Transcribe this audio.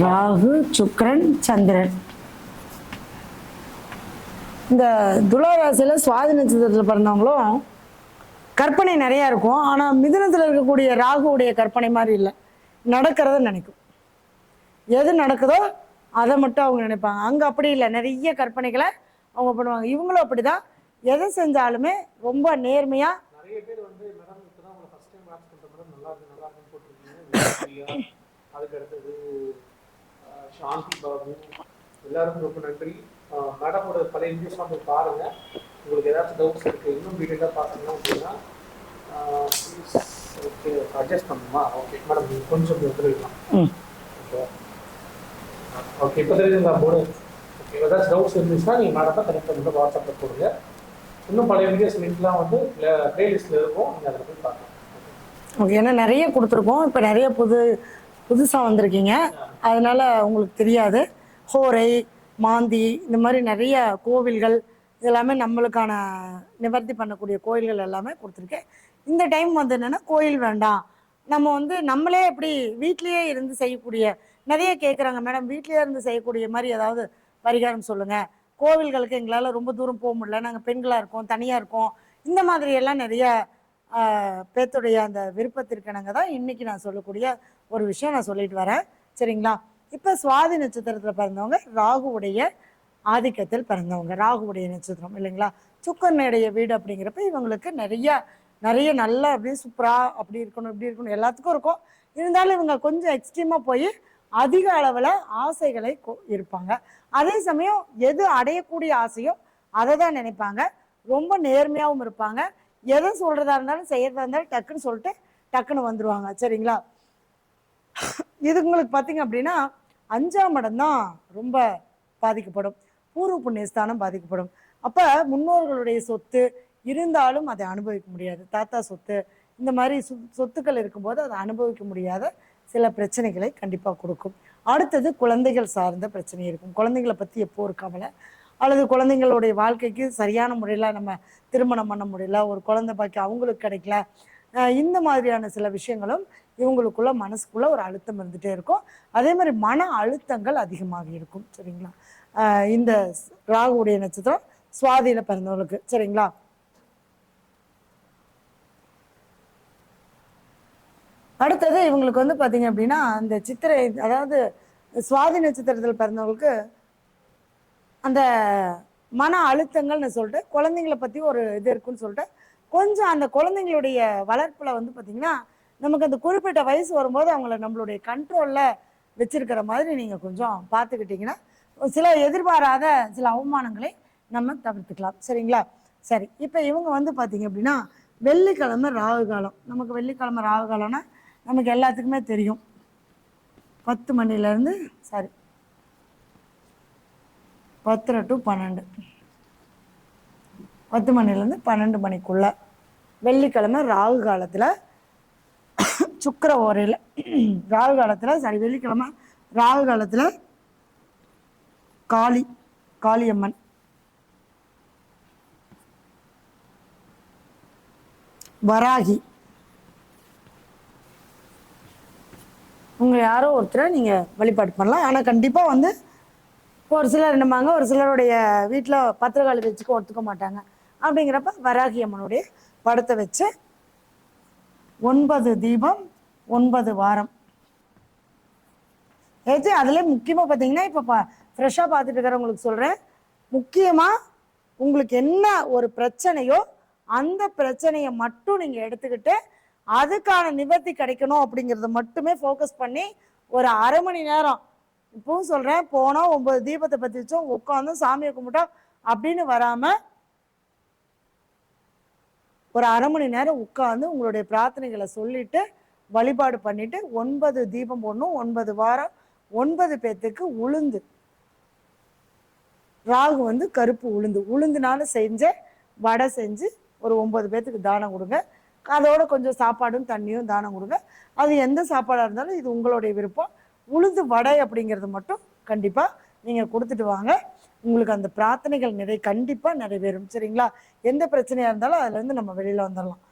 ராகு சுக்கிரன் சந்திரன். இந்த துளாராசியில சுவாதி நட்சத்திரத்தில் பிறந்தவங்களும் கற்பனை நிறைய இருக்கும். ஆனா மிதுனத்துல இருக்கக்கூடிய ராகுவுடைய கற்பனை மாதிரி இல்லை. நடக்கிறத நினைக்கும். எது நடக்குதோ அதை மட்டும் அவங்க நினைப்பாங்க. அங்க அப்படி இல்லை. நிறைய கற்பனைகளை அவங்க பண்ணுவாங்க. இவங்களும் அப்படிதான். எதை செஞ்சாலுமே ரொம்ப நேர்மையா நிறைய பேர் வந்து மேடம் இப்போ தான் உங்களை ஃபர்ஸ்ட் டைம் வாட்ச் பண்ணுற மேடம் நல்லா இருக்கு நல்லா இருக்குன்னு போட்டிருக்கீங்க. விஜயா, அதுக்கு அடுத்தது சாந்தி பாபு எல்லாருக்கும் ரொம்ப நன்றி. மேடமோட பழைய வீடியோஸ்லாம் போய் பாருங்க. உங்களுக்கு ஏதாச்சும் டவுட்ஸ் இருக்குது இன்னும் டீட்டெயிலாக பார்க்கணும் அப்படின்னா ஓகே அட்ஜஸ்ட் பண்ணணுமா ஓகே மேடம் நீங்கள் கொஞ்சம் எடுத்துக்கலாம் ஓகே ஓகே இப்போ தெரியுதுங்களா போர்டு ஓகே ஏதாச்சும் டவுட்ஸ் இருந்துச்சுன்னா நீங்கள் மேடத்தை கனெக்ட் பண்ணிட்டு வாட்ஸ்அப்பில் போடுங்க. இன்னும் பழைய வீடியோஸ் லிங்க்லாம் வந்து ப்ளேலிஸ்ட்டில் இருக்கும். நீங்கள் அதில் போய் பார்க்கலாம். ஓகே ஏன்னா நிறைய கொடுத்துருக்கோம். இப்போ நிறைய புது புதுசாக வந்திருக்கீங்க. அதனால் உங்களுக்கு தெரியாது. ஹோரை மாந்தி இந்த மாதிரி நிறைய கோவில்கள் இதெல்லாமே நம்மளுக்கான நிவர்த்தி பண்ணக்கூடிய கோயில்கள் எல்லாமே கொடுத்துருக்கேன். இந்த டைம் வந்து என்னென்னா கோயில் வேண்டாம். நம்ம வந்து நம்மளே எப்படி வீட்லேயே இருந்து செய்யக்கூடிய நிறைய கேட்குறாங்க மேடம் வீட்லேயே இருந்து செய்யக்கூடிய மாதிரி ஏதாவது பரிகாரம் சொல்லுங்கள் கோவில்களுக்கு எங்களால் ரொம்ப தூரம் போக முடியல. நாங்கள் பெண்களாக இருக்கோம் தனியாக இருக்கோம். இந்த மாதிரியெல்லாம் நிறைய பேத்துடைய அந்த விருப்பத்திற்கிணங்க தான் இன்றைக்கி நான் சொல்லக்கூடிய ஒரு விஷயம் நான் சொல்லிட்டு வரேன். சரிங்களா? இப்போ சுவாதி நட்சத்திரத்தில் பிறந்தவங்க ராகுவுடைய ஆதிக்கத்தில் பிறந்தவங்க. ராகுவுடைய நட்சத்திரம் இல்லைங்களா? சுக்கனுடைய வீடு அப்படிங்கிறப்ப இவங்களுக்கு நிறைய நிறைய நல்ல அப்படியே சூப்பராக அப்படி இருக்கணும் இப்படி இருக்கணும் எல்லாத்துக்கும் இருக்கும். இருந்தாலும் இவங்க கொஞ்சம் எக்ஸ்ட்ரீமாக போய் அதிக அளவில் ஆசைகளை கொ- இருப்பாங்க. அதே சமயம் எது அடையக்கூடிய ஆசையோ அதை தான் நினைப்பாங்க. ரொம்ப நேர்மையாகவும் இருப்பாங்க. எதை சொல்கிறதா இருந்தாலும் செய்கிறதா இருந்தாலும் டக்குன்னு சொல்லிட்டு டக்குன்னு வந்துடுவாங்க சரிங்களா? இது உங்களுக்கு பார்த்தீங்க அப்படின்னா அஞ்சாம் இடம் தான் ரொம்ப பாதிக்கப்படும். பூர்வ புண்ணியஸ்தானம் பாதிக்கப்படும். அப்போ முன்னோர்களுடைய சொத்து இருந்தாலும் அதை அனுபவிக்க முடியாது. தாத்தா சொத்து இந்த மாதிரி சொ சொத்துக்கள் இருக்கும்போது அதை அனுபவிக்க முடியாத சில பிரச்சனைகளை கண்டிப்பாக கொடுக்கும். அடுத்தது குழந்தைகள் சார்ந்த பிரச்சனை இருக்கும். குழந்தைகளை பற்றி எப்போ ஒரு கவலை? அல்லது குழந்தைங்களுடைய வாழ்க்கைக்கு சரியான முறையில் நம்ம திருமணம் பண்ண முடியல ஒரு குழந்தை பாக்கி அவங்களுக்கு கிடைக்கல இந்த மாதிரியான சில விஷயங்களும் இவங்களுக்குள்ள மனசுக்குள்ள ஒரு அழுத்தம் இருந்துகிட்டே இருக்கும். அதே மாதிரி மன அழுத்தங்கள் அதிகமாக இருக்கும். சரிங்களா? இந்த ராகுடைய ராகுவுடைய நட்சத்திரம் சுவாதியில பிறந்தவங்களுக்கு. சரிங்களா? அடுத்தது இவங்களுக்கு வந்து பார்த்தீங்க அப்படின்னா அந்த சித்திரை அதாவது சுவாதி நட்சத்திரத்தில் பிறந்தவங்களுக்கு அந்த மன அழுத்தங்கள்னு சொல்லிட்டு குழந்தைங்கள பற்றி ஒரு இது இருக்குன்னு சொல்லிட்டு கொஞ்சம் அந்த குழந்தைங்களுடைய வளர்ப்பில் வந்து பார்த்திங்கன்னா நமக்கு அந்த குறிப்பிட்ட வயசு வரும்போது அவங்கள நம்மளுடைய கண்ட்ரோலில் வச்சிருக்கிற மாதிரி நீங்கள் கொஞ்சம் பார்த்துக்கிட்டிங்கன்னா சில எதிர்பாராத சில அவமானங்களை நம்ம தவிர்த்துக்கலாம். சரிங்களா? சரி இப்போ இவங்க வந்து பார்த்தீங்க அப்படின்னா வெள்ளிக்கிழமை ராகு காலம். நமக்கு வெள்ளிக்கிழமை ராகு காலம்னா நமக்கு எல்லாத்துக்குமே தெரியும். பத்து மணிலேருந்து சாரி பத்தரை டு பன்னெண்டு. பத்து மணிலேருந்து பன்னெண்டு மணிக்குள்ளே. வெள்ளிக்கிழமை ராகு காலத்தில் சுக்கர ஓரையில் ராகு காலத்தில் சாரி வெள்ளிக்கிழமை ராகு காலத்தில் காளி காளியம்மன். வராகி. உங்கள் யாரோ ஒருத்தரை நீங்கள் வழிபாடு பண்ணலாம். ஆனால் கண்டிப்பாக வந்து ஒரு சிலர் என்னமாங்க ஒரு சிலருடைய வீட்டில் பத்திரக்காளி வச்சுக்க ஒத்துக்க மாட்டாங்க. அப்படிங்கிறப்ப வராகி அம்மனுடைய படத்தை வச்சு ஒன்பது தீபம் ஒன்பது வாரம். ஏச்சு அதில் முக்கியமாக பார்த்தீங்கன்னா இப்போ பா ஃப்ரெஷ்ஷாக பார்த்துட்டு இருக்கிறவங்களுக்கு சொல்கிறேன் முக்கியமாக உங்களுக்கு என்ன ஒரு பிரச்சனையோ அந்த பிரச்சனையை மட்டும் நீங்கள் எடுத்துக்கிட்டு அதுக்கான நிவர்த்தி கிடைக்கணும் அப்படிங்கிறத மட்டுமே ஃபோக்கஸ் பண்ணி ஒரு அரை மணி நேரம் இப்பவும் சொல்கிறேன் போனால் ஒன்பது தீபத்தை பற்றி வச்சோம் உட்காந்து சாமியை கும்பிட்டோம் அப்படின்னு வராமல் ஒரு அரை மணி நேரம் உட்காந்து உங்களுடைய பிரார்த்தனைகளை சொல்லிட்டு வழிபாடு பண்ணிட்டு ஒன்பது தீபம் போடணும் ஒன்பது வாரம் ஒன்பது பேத்துக்கு உளுந்து. ராகு வந்து கருப்பு உளுந்து. உளுந்துனால செஞ்ச வடை செஞ்சு ஒரு ஒன்பது பேத்துக்கு தானம் கொடுங்க. அதோட கொஞ்சம் சாப்பாடும் தண்ணியும் தானம் கொடுங்க. அது எந்த சாப்பாடாக இருந்தாலும் இது உங்களுடைய விருப்பம். உளுந்து வடை அப்படிங்கிறது மட்டும் கண்டிப்பாக நீங்கள் கொடுத்துட்டு வாங்க. உங்களுக்கு அந்த பிரார்த்தனைகள் நிறை கண்டிப்பாக நிறைவேறும். சரிங்களா? எந்த பிரச்சனையாக இருந்தாலும் அதுலேருந்து நம்ம வெளியில் வந்துடலாம்